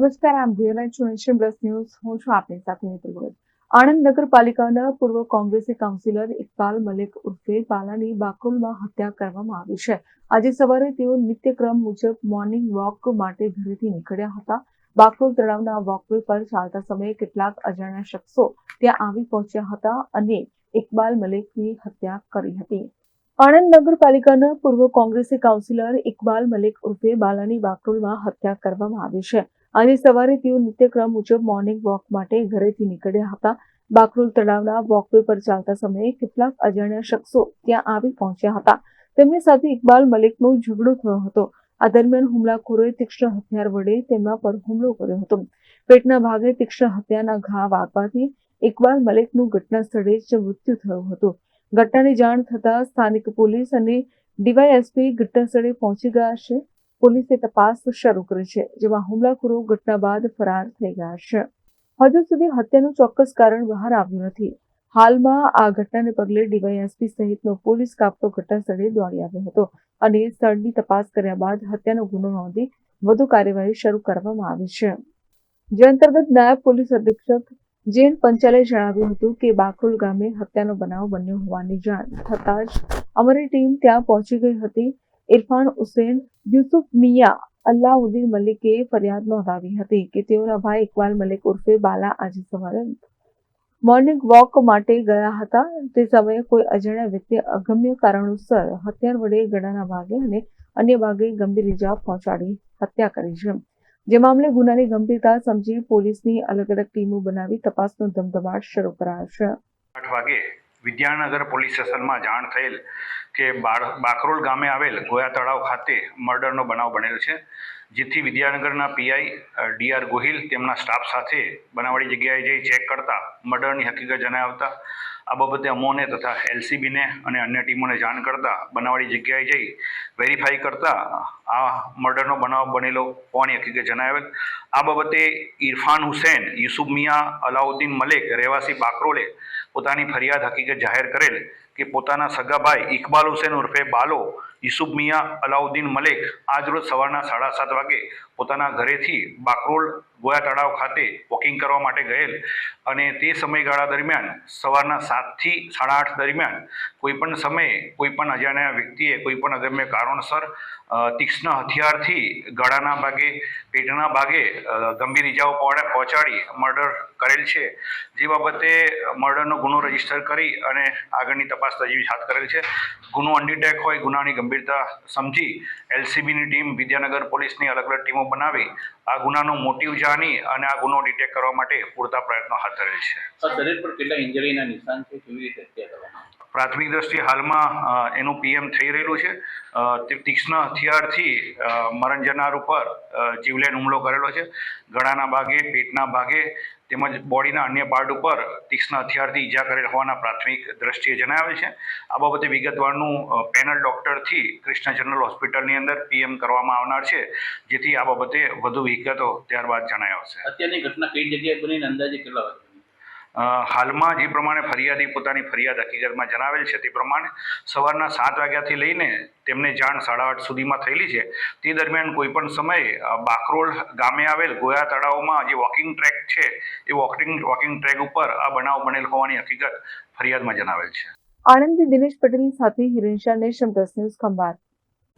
નમસ્કાર, આમ જોઈ છો નેશન પ્લસ ન્યૂઝ. હું છું આપની સાથે મિત્ર ગોયલ આણંદ નગરપાલિકાના પૂર્વ કોંગ્રેસી કાઉન્સિલર ઇકબાલ મલિક ઉર્ફે બાલાની બાકુલમાં હત્યા કરવામાં આવી છે. આજે સવારે તેઓ નિત્યક્રમ મુજબ મોર્નિંગ વોક માટે ઘરેથી નીકળ્યા હતા. બાકરોલ તળાવના વોકવે પર ચાલતા સમયે કેટલાક અજાણ્યા શખ્સો ત્યાં આવી પહોંચ્યા હતા અને ઇકબાલ મલિકની હત્યા કરી હતી. આણંદ નગરપાલિકાના પૂર્વ કોંગ્રેસી કાઉન્સિલર ઇકબાલ મલિક ઉર્ફે બાલાની બાકરોલમાં હત્યા કરવામાં આવી છે. આજે સવારે તેઓ નિત્યક્રમ મુજબ મોર્નિંગ વોક માટે ઘરેથી નીકળ્યા હતા. બાકરોલ તળાવના વોકવે પર ચાલતા સમયે કેટલાક અજાણ્યા શખ્સો ત્યાં આવી પહોંચ્યા હતા. તેમની સાથે ઇકબાલ મલિકનો ઝઘડો થયો હતો. આ દરમિયાન હુમલાખોરોએ તીક્ષ્ણ હથિયાર વડે તેમના પર હુમલો કર્યો હતો. પેટના ભાગે તીક્ષ્ણ હત્યાના ઘા વાગવાથી ઇકબાલ મલિકનું ઘટના સ્થળે જ મૃત્યુ થયું હતું. ઘટનાની જાણ થતાં સ્થાનિક પોલીસ અને ડીવાયએસપી ઘટના સ્થળે પહોંચી ગયા છે. પોલીસે તપાસ શરૂ કરી છે, જેમાં હુમલાખોરો ઘટના બાદ ફરાર થઈ ગયા છે. હજુ સુધી હત્યાનું ચોક્કસ કારણ બહાર આવ્યું નથી. હાલમાં આ ઘટનાને પગલે ડીવાયએસપી સહિતનો પોલીસ કાફલો ઘટનાસ્થળે દોડી આવ્યો હતો અને સ્થળની તપાસ કર્યા બાદ હત્યાનો ગુનો નોંધી વધુ કાર્યવાહી શરૂ કરવામાં આવી છે. જે અંતર્ગત નાયબ પોલીસ અધિક્ષક જૈન પંચાલે જણાવ્યું હતું કે બાકરોલ ગામે હત્યાનો બનાવ બન્યો હોવાની જાણ થતાં જ અમારી ટીમ ત્યાં પહોંચી ગઈ હતી ઇરફાન હુસેન, યુસુફ મિયા અલ્લાઉદ્દીન મલિકે ફરિયાદ નોંધાવી હતી કે તેઓના ભાઈ ઇકબાલ મલિક ઉર્ફે બાલા આજે સવારે મોર્નિંગ વોક માટે ગયા હતા. તે સમયે કોઈ અજાણ્યા વ્યક્તિએ અગમ્ય કારણોસર હથિયાર વડે ગળાના ભાગે અને અન્ય ભાગે ગંભીર ઇજા પહોંચાડી હત્યા કરી છે. જે મામલે ગુનાની ગંભીરતા સમજી પોલીસની અલગ અલગ ટીમો બનાવી તપાસનો ધમધમાટ શરૂ કરાયો છે. આઠ વાગે વિદ્યાનગર પોલીસ સ્ટેશનમાં જાણ થયેલ કે બાકરોલ ગામે આવેલ ગોયા તળાવ ખાતે મર્ડરનો બનાવ બનેલ છે, જેથી વિદ્યાનગરના પીઆઈ ડીઆર ગોહિલ તેમના સ્ટાફ સાથે બનાવવાળી જગ્યાએ જઈ ચેક કરતા મર્ડરની હકીકત જણાવતા આ બાબતે અમોને તથા એલસીબીને અને અન્ય ટીમોને જાણ કરતા બનાવવાળી જગ્યાએ જઈ વેરીફાઈ કરતા આ મર્ડરનો બનાવ બનેલો હોવાની હકીકત જણાવેલ. આ બાબતે ઇરફાન હુસેન, યુસુફ મિયા, અલાઉદ્દીન મલેક, રહેવાસી બાકરોલે પોતાની ફરિયાદ હકીકત જાહેર કરેલ કે પોતાના સગાભાઈ ઇકબાલ હુસેન ઉર્ફે બાલો યુસુફ મિયા અલાઉદ્દીન મલેક આજરોજ સવારના સાડા સાત વાગે પોતાના ઘરેથી બાકરોલ ગોયા તળાવ ખાતે વોકિંગ કરવા માટે ગયેલ. અને તે સમયગાળા દરમિયાન સવારના સાતથી સાડા આઠ દરમિયાન કોઈપણ સમયે કોઈપણ અજાણ્યા વ્યક્તિએ કોઈપણ અગમ્ય કારણસર તીક્ષ્ણ હથિયારથી ગળાના ભાગે, પેટના ભાગે ગંભીર ઇજાઓ પહોંચા- પહોંચાડી મર્ડર કરેલ છે. જે બાબતે મર્ડરનો ગુનો રજિસ્ટર કરી અને આગળની તપાસ તજવીજ હાથ કરેલ છે. ગુનો અનડિટેક હોય, ગુનાની ગંભીરતા સમજી એલસીબીની ટીમ વિદ્યાનગર પોલીસની અલગ અલગ ટીમો બનાવી આ ગુનાનો મોટિવ જાણી અને આ ગુનો ડિટેક્ટ કરવા માટે પૂરતા પ્રયત્નો હાથ ધરેલ છે. શરીર પર કેટલા ઇન્જરીના નિશાન છે? કેવી રીતે હત્યા કરવામાં પ્રાથમિક દ્રષ્ટિએ હાલમાં એનું પીએમ થઈ રહેલું છે. તે તીક્ષ્ણ હથિયારથી મરણ જનાર ઉપર જીવલેણ હુમલો કરેલો છે. ગળાના ભાગે, પેટના ભાગે તેમજ બોડીના અન્ય પાર્ટ ઉપર તીક્ષ્ણ હથિયારથી ઈજા કરેલ હોવાના પ્રાથમિક દ્રષ્ટિએ જણાવે છે. આ બાબતે વિગતવારનું પેનલ ડૉક્ટરથી કૃષ્ણ જનરલ હોસ્પિટલની અંદર પીએમ કરવામાં આવનાર છે, જેથી આ બાબતે વધુ વિગતો ત્યારબાદ જણાય આવશે. અત્યારની ઘટના કઈ જગ્યાએ બનીને અંદાજે કેટલા વાગે? બની? હાલમાં જે પ્રમાણે ફરિયાદી પોતાની ફરિયાદ હકીકતમાં જણાવેલ છે તે પ્રમાણે સવારના સાત વાગ્યાથી લઈને તેમને જાણ સાડા આઠ સુધીમાં થયેલી છે. તે દરમિયાન કોઈપણ સમયે બાકરોલ ગામે આવેલ ગોયા તળાવમાં જે વોકિંગ ટ્રેક છે, એ વોકિંગ વોકિંગ ટ્રેક ઉપર આ બનાવ બનેલ હોવાની હકીકત ફરિયાદમાં જણાવેલ છે. આણંદથી દિનેશ પટેલ સાથે હિરેન શાહ ન્યૂઝ ખંભાત.